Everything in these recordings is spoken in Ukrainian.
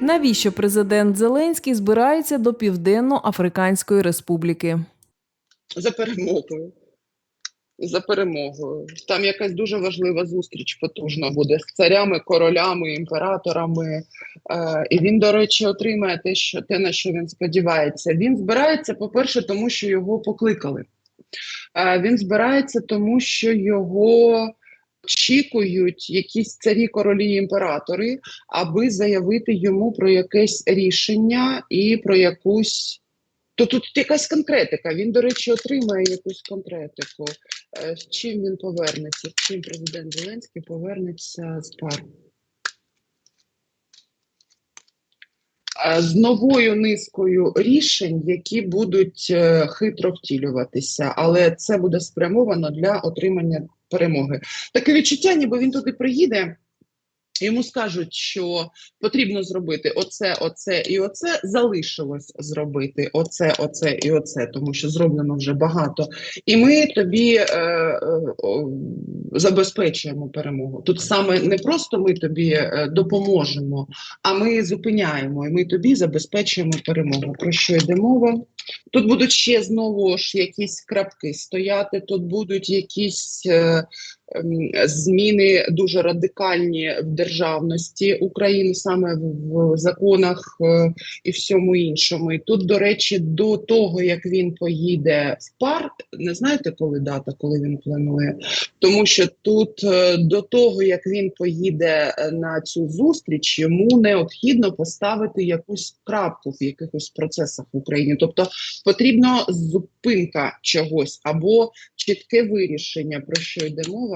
Навіщо президент Зеленський збирається до Південно-Африканської Республіки? за перемогою. За перемогою. Там якась дуже важлива зустріч потужна буде з царями, королями, імператорами. Е, і він, до речі, отримає те, що те, на що він сподівається. Він збирається, по-перше, тому що його покликали. Е, він збирається, тому що його очікують якісь царі, королі, імператори, аби заявити йому про якесь рішення і про якусь. То тут якась конкретика. Він, до речі, отримає якусь конкретику. Е, З чим він повернеться? З чим президент Зеленський повернеться з пар? Е, З новою низкою рішень, які будуть е, хитро втілюватися, але це буде спрямовано для отримання перемоги. Таке відчуття, ніби він туди приїде. Йому скажуть, що потрібно зробити оце, оце і оце. Залишилось зробити оце, оце і оце, тому що зроблено вже багато. І ми тобі е, е, забезпечуємо перемогу. Тут саме не просто ми тобі е, допоможемо, а ми зупиняємо і ми тобі забезпечуємо перемогу. Про що йде мова? Тут будуть ще знову ж якісь крапки стояти, тут будуть якісь е, зміни дуже радикальні в державності України, саме в, законах е, і всьому іншому. І тут, до речі, до того як він поїде в парк, не знаєте, коли дата, коли він планує, тому що тут е, до того як він поїде е, на цю зустріч, йому необхідно поставити якусь крапку в якихось процесах в Україні, тобто потрібна зупинка чогось або чітке вирішення, про що йде мова.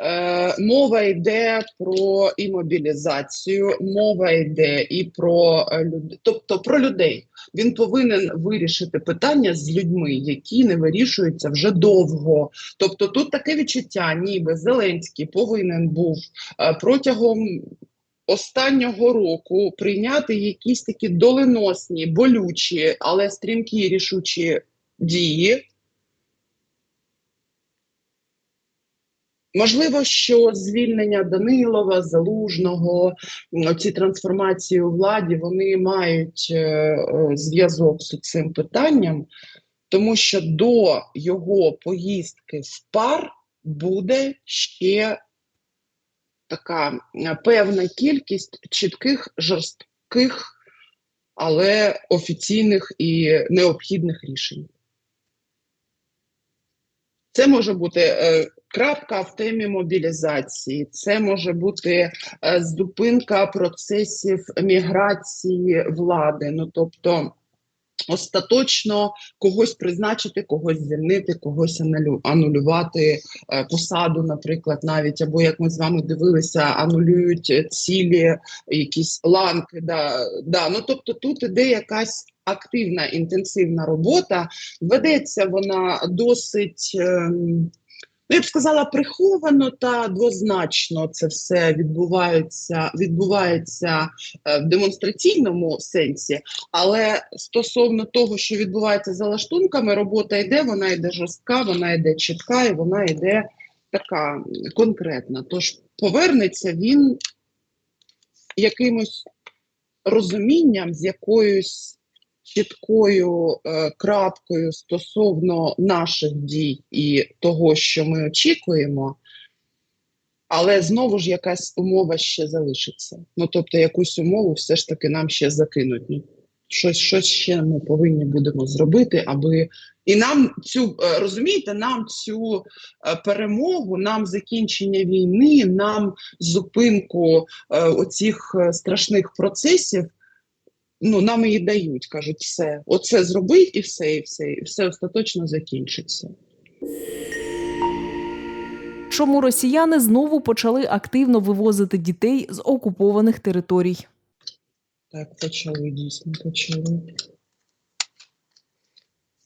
Е, мова йде про і мобілізацію, мова йде і про е, тобто про людей. Він повинен вирішити питання з людьми, які не вирішуються вже довго. Тобто, тут таке відчуття, ніби Зеленський повинен був е, протягом останнього року прийняти якісь такі доленосні, болючі, але стрімкі рішучі дії. Можливо, що звільнення Данилова, Залужного, ці трансформації у владі, вони мають е, е, зв'язок з цим питанням, тому що до його поїздки в пар буде ще така е, певна кількість чітких, жорстких, але офіційних і необхідних рішень. Це може бути крапка в темі мобілізації, це може бути е, зупинка процесів міграції влади. Ну тобто остаточно когось призначити, когось звільнити, когось анулювати е, посаду, наприклад, навіть або як ми з вами дивилися, анулюють е, цілі, якісь ланки. Да, да. Ну тобто тут іде якась активна інтенсивна робота. Ведеться вона досить. Ну, я б сказала, приховано та двозначно це все відбувається, відбувається е, в демонстраційному сенсі, але стосовно того, що відбувається за лаштунками, робота йде, вона йде жорстка, вона йде чітка і вона йде така конкретна. Тож повернеться він якимось розумінням, з якоюсь чіткою е, крапкою стосовно наших дій і того, що ми очікуємо, але знову ж якась умова ще залишиться. Ну тобто, якусь умову все ж таки нам ще закинуть. Ну, щось, щось ще ми повинні будемо зробити, аби і нам цю е, розумієте, нам цю е, перемогу, нам закінчення війни, нам зупинку е, оцих е, страшних процесів. Ну, нам її дають, кажуть, все, оце зроби і все, і все, і все остаточно закінчиться. Чому росіяни знову почали активно вивозити дітей з окупованих територій? Так, почали, дійсно, почали.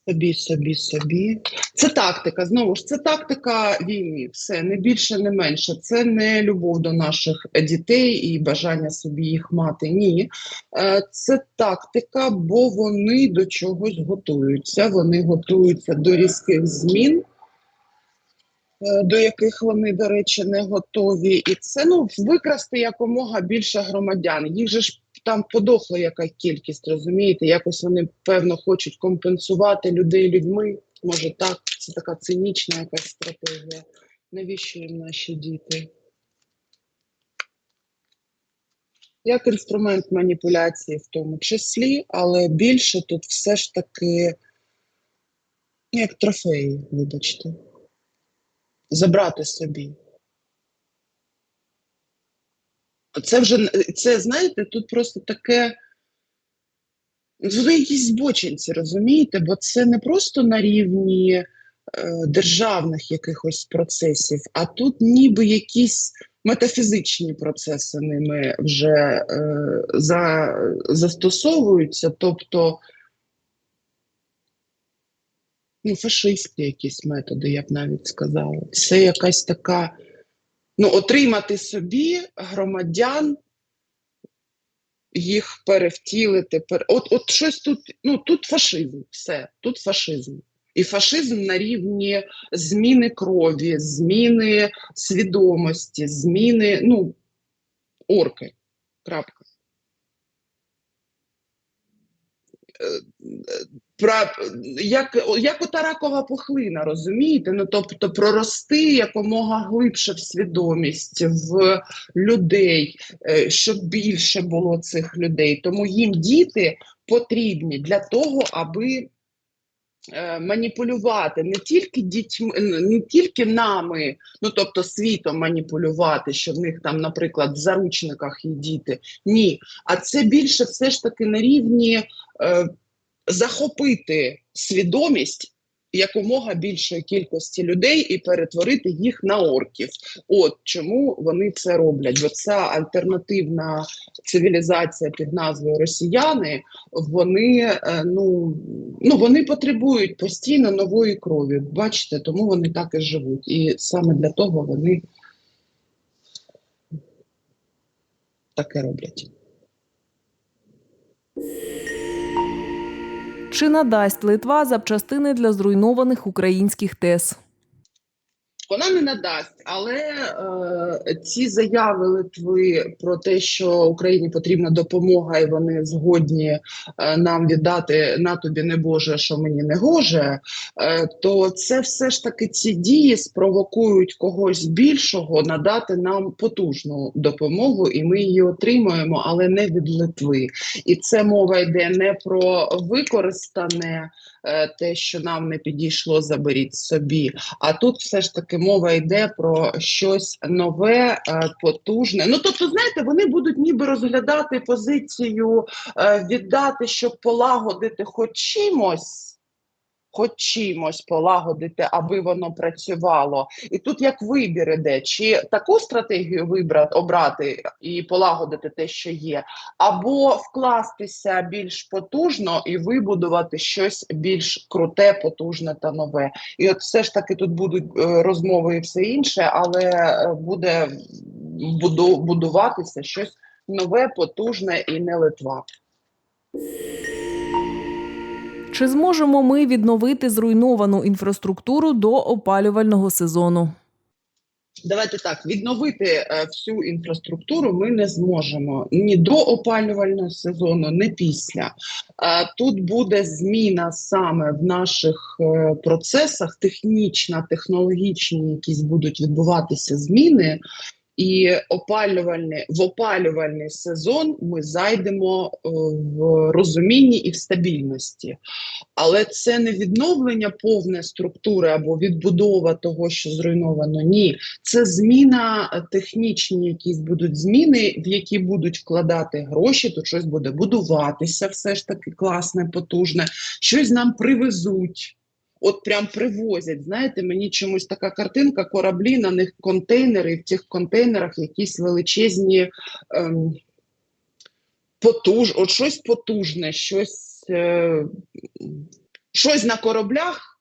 Собі, собі, собі. Це тактика. Знову ж, це тактика війни. Все, не більше, не менше. Це не любов до наших дітей і бажання собі їх мати. Ні. Е, Це тактика, бо вони до чогось готуються. Вони готуються до різких змін. е, до яких вони, до речі, не готові. І це ну викрасти якомога більше громадян. Їх же ж там подохла яка кількість, розумієте? Якось вони певно хочуть компенсувати людей людьми. Може так, це така цинічна якась стратегія. Навіщо їм наші діти? Як інструмент маніпуляції в тому числі, але більше тут все ж таки як трофеї, вибачте. Забрати собі. Це вже це, знаєте, тут просто таке. Ви якісь збочинці, розумієте? Бо це не просто на рівні е, державних якихось процесів, а тут ніби якісь метафізичні процеси ними вже е, за, застосовуються, тобто ну, фашистські якісь методи, я б навіть сказала. Це якась така, ну, отримати собі громадян, їх перевтілити. пер- От, от щось тут, ну, тут фашизм, все, тут фашизм. І фашизм на рівні зміни крові, зміни свідомості, зміни, ну, орки. Крапка. Про, як, як ота ракова пухлина, розумієте? Ну, тобто прорости якомога глибше в свідомість, в людей, е, щоб більше було цих людей. Тому їм діти потрібні для того, аби е, маніпулювати не тільки дітьми, не тільки нами, ну тобто світом маніпулювати, що в них там, наприклад, в заручниках є діти. Ні, а це більше все ж таки на рівні захопити свідомість якомога більшої кількості людей і перетворити їх на орків. От чому вони це роблять? Бо ця альтернативна цивілізація під назвою Росіяни, вони е, ну, ну вони потребують постійно нової крові. Бачите, тому вони так і живуть. І саме для того вони таке роблять. Чи надасть Литва запчастини для зруйнованих українських ТЕС? Вона не надасть, але е, ці заяви Литви про те, що Україні потрібна допомога, і вони згодні е, нам віддати на тобі не Боже, що мені не гоже, е, то це все ж таки ці дії спровокують когось більшого надати нам потужну допомогу, і ми її отримуємо, але не від Литви. І це мова йде не про використане те, що нам не підійшло, заберіть собі. А тут все ж таки мова йде про щось нове, е, потужне. Ну тобто, знаєте, вони будуть ніби розглядати позицію е, віддати, щоб полагодити хоч чимось. Хоч чимось полагодити, аби воно працювало, і тут як вибір іде, чи таку стратегію вибрати обрати і полагодити те, що є, або вкластися більш потужно і вибудувати щось більш круте, потужне та нове. І от все ж таки тут будуть е, розмови і все інше, але е, буде будуватися щось нове, потужне і не Литва. Чи зможемо ми відновити зруйновану інфраструктуру до опалювального сезону? Давайте так, відновити е, всю інфраструктуру ми не зможемо ні до опалювального сезону, ні після. Е, тут буде зміна саме в наших е, процесах, технічна, технологічні, якісь будуть відбуватися зміни. І опалювальний в опалювальний сезон ми зайдемо е, в розумінні і в стабільності. Але це не відновлення повне структури або відбудова того, що зруйновано. Ні, це зміна е, технічні, якісь будуть зміни, в які будуть вкладати гроші, то щось буде будуватися, все ж таки класне, потужне, щось нам привезуть. От прям привозять. Знаєте, мені чомусь така картинка, кораблі, на них контейнери, і в цих контейнерах якісь величезні ем, потуж, от щось потужне, щось, е, щось на кораблях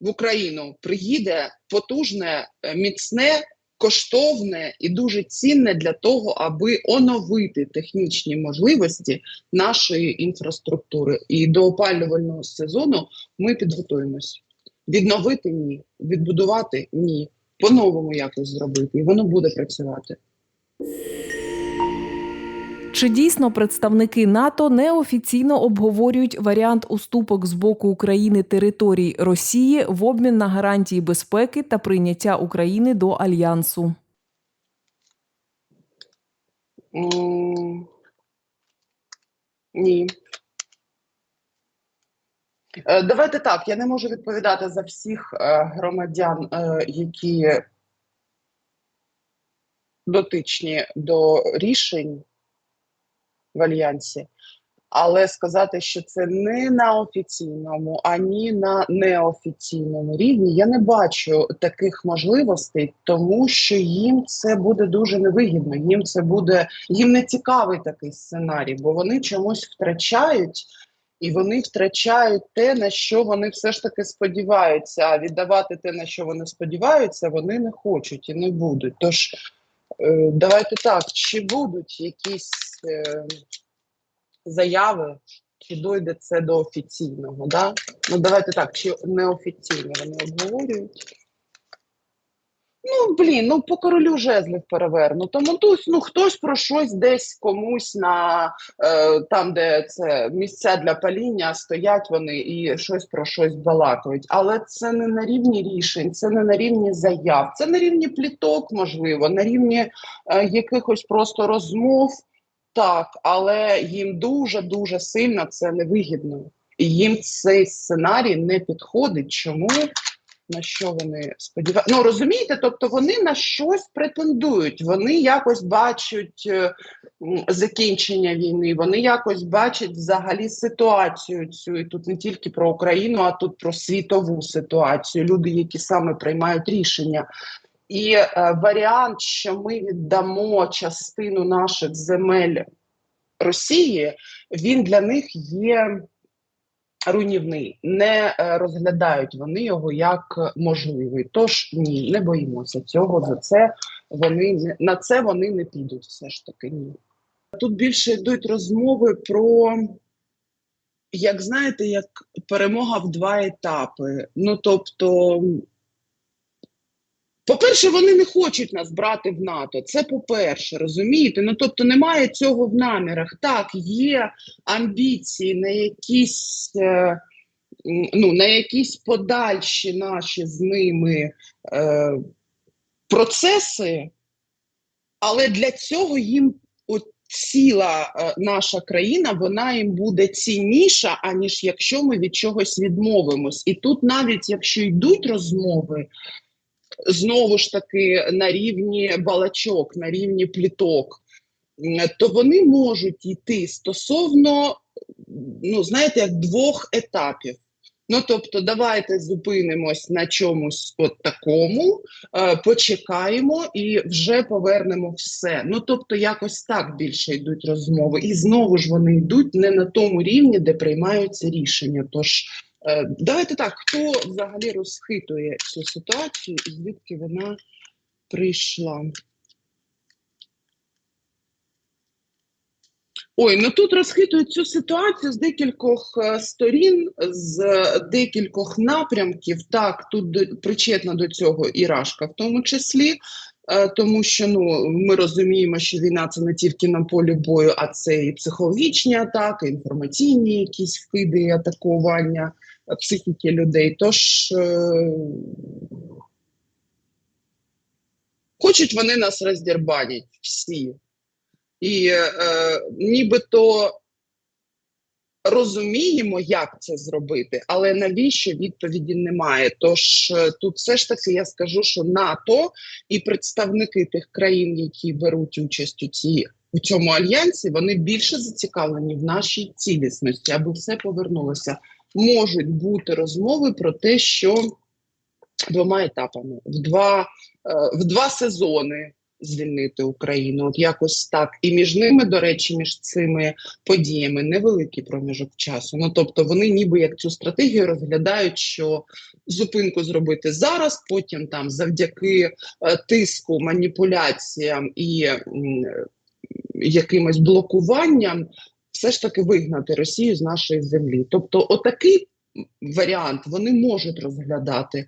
в Україну приїде потужне, е, міцне, коштовне і дуже цінне для того, аби оновити технічні можливості нашої інфраструктури. І до опалювального сезону ми підготуємось. Відновити ні, відбудувати ні, по-новому якось зробити, і воно буде працювати. Чи дійсно представники НАТО неофіційно обговорюють варіант уступок з боку України територій Росії в обмін на гарантії безпеки та прийняття України до альянсу? М, Ні. Е, Давайте так, я не можу відповідати за всіх е, громадян, е, які дотичні до рішень в Альянсі, але сказати, що це не на офіційному, ані на неофіційному рівні, я не бачу таких можливостей, тому що їм це буде дуже невигідно. Їм це буде їм не цікавий такий сценарій, бо вони чомусь втрачають. І вони втрачають те, на що вони все ж таки сподіваються. А віддавати те, на що вони сподіваються, вони не хочуть і не будуть. Тож е, давайте так: чи будуть якісь заяви, чи дойде це до офіційного? Да? Ну давайте так, чи неофіційно вони обговорюють. Ну, блін, ну по королю жезлів перевернуто. Ну, тут, ну хтось про щось десь комусь на е, там, де це місця для паління, стоять вони і щось про щось балакають. Але це не на рівні рішень, це не на рівні заяв, це на рівні пліток, можливо, на рівні е, якихось просто розмов. Так, але їм дуже дуже сильно це невигідно. І їм цей сценарій не підходить. Чому? На що вони сподіваються? Ну розумієте, тобто вони на щось претендують, вони якось бачать е, закінчення війни, вони якось бачать взагалі ситуацію цю. І тут не тільки про Україну, а тут про світову ситуацію. Люди, які саме приймають рішення. І е, варіант, що ми віддамо частину наших земель Росії, він для них є руйнівний. Не е, розглядають вони його як можливий. Тож ні, не боїмося цього. За це вони на це вони не підуть. Все ж таки ні. Тут більше йдуть розмови про. Як знаєте, як перемога в два етапи. Ну тобто, по-перше, вони не хочуть нас брати в НАТО. Це по-перше, розумієте? Ну тобто немає цього в намірах. Так, є амбіції на якісь, е, ну, на якісь подальші наші з ними е, процеси, але для цього їм ціла е, наша країна, вона їм буде цінніша, аніж якщо ми від чогось відмовимось. І тут навіть якщо йдуть розмови, знову ж таки на рівні балачок, на рівні пліток, то вони можуть йти стосовно, ну знаєте, як двох етапів. Ну, тобто, давайте зупинимось на чомусь от такому, е, почекаємо і вже повернемо все. Ну, тобто, якось так більше йдуть розмови. І знову ж вони йдуть не на тому рівні, де приймаються рішення. Тож Давайте так, хто взагалі розхитує цю ситуацію і звідки вона прийшла? Ой, ну тут розхитують цю ситуацію з декількох е, сторін, з е, декількох напрямків. Так, тут причетна до цього і Рашка в тому числі. Е, Тому що ну ми розуміємо, що війна це не тільки на полі бою, а це і психологічні атаки, інформаційні якісь вкиди, атакування е, психіки людей. Тож е, хочуть вони нас роздірбанять всі. І е, нібито розуміємо, як це зробити, але навіщо відповіді немає. Тож е, тут все ж таки я скажу, що НАТО і представники тих країн, які беруть участь у цій. У цьому альянсі вони більше зацікавлені в нашій цілісності, аби все повернулося. Можуть бути розмови про те, що двома етапами в два, е, в два сезони звільнити Україну. От якось так. І між ними, до речі, між цими подіями невеликий проміжок часу. Ну тобто вони ніби як цю стратегію розглядають, що зупинку зробити зараз, потім там завдяки е, тиску, маніпуляціям і м, якимось блокуванням. Все ж таки вигнати Росію з нашої землі. Тобто, отакий варіант вони можуть розглядати.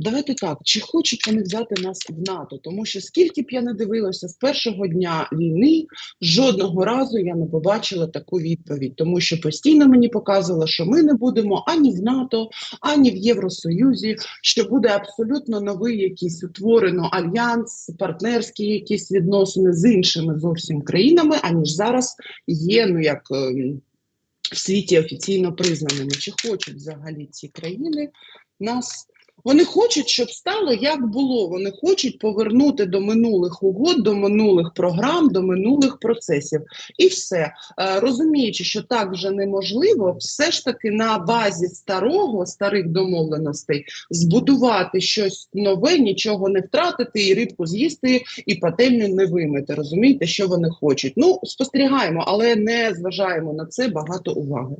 Давайте так, чи хочуть вони взяти нас в НАТО? Тому що скільки б я не дивилася з першого дня війни, жодного разу я не побачила таку відповідь, тому що постійно мені показувало, що ми не будемо ані в НАТО, ані в Євросоюзі, що буде абсолютно новий якийсь утворено альянс, партнерські якісь відносини з іншими зовсім країнами, аніж зараз є, ну як. ем, В світі офіційно признаними, чи хочуть взагалі ці країни нас вони хочуть, щоб стало як було. Вони хочуть повернути до минулих угод, до минулих програм, до минулих процесів. І все. Е, Розуміючи, що так вже неможливо, все ж таки на базі старого, старих домовленостей збудувати щось нове, нічого не втратити, і рибку з'їсти, і пательню не вимити. Розумієте, що вони хочуть. Ну, спостерігаємо, але не зважаємо на це багато уваги.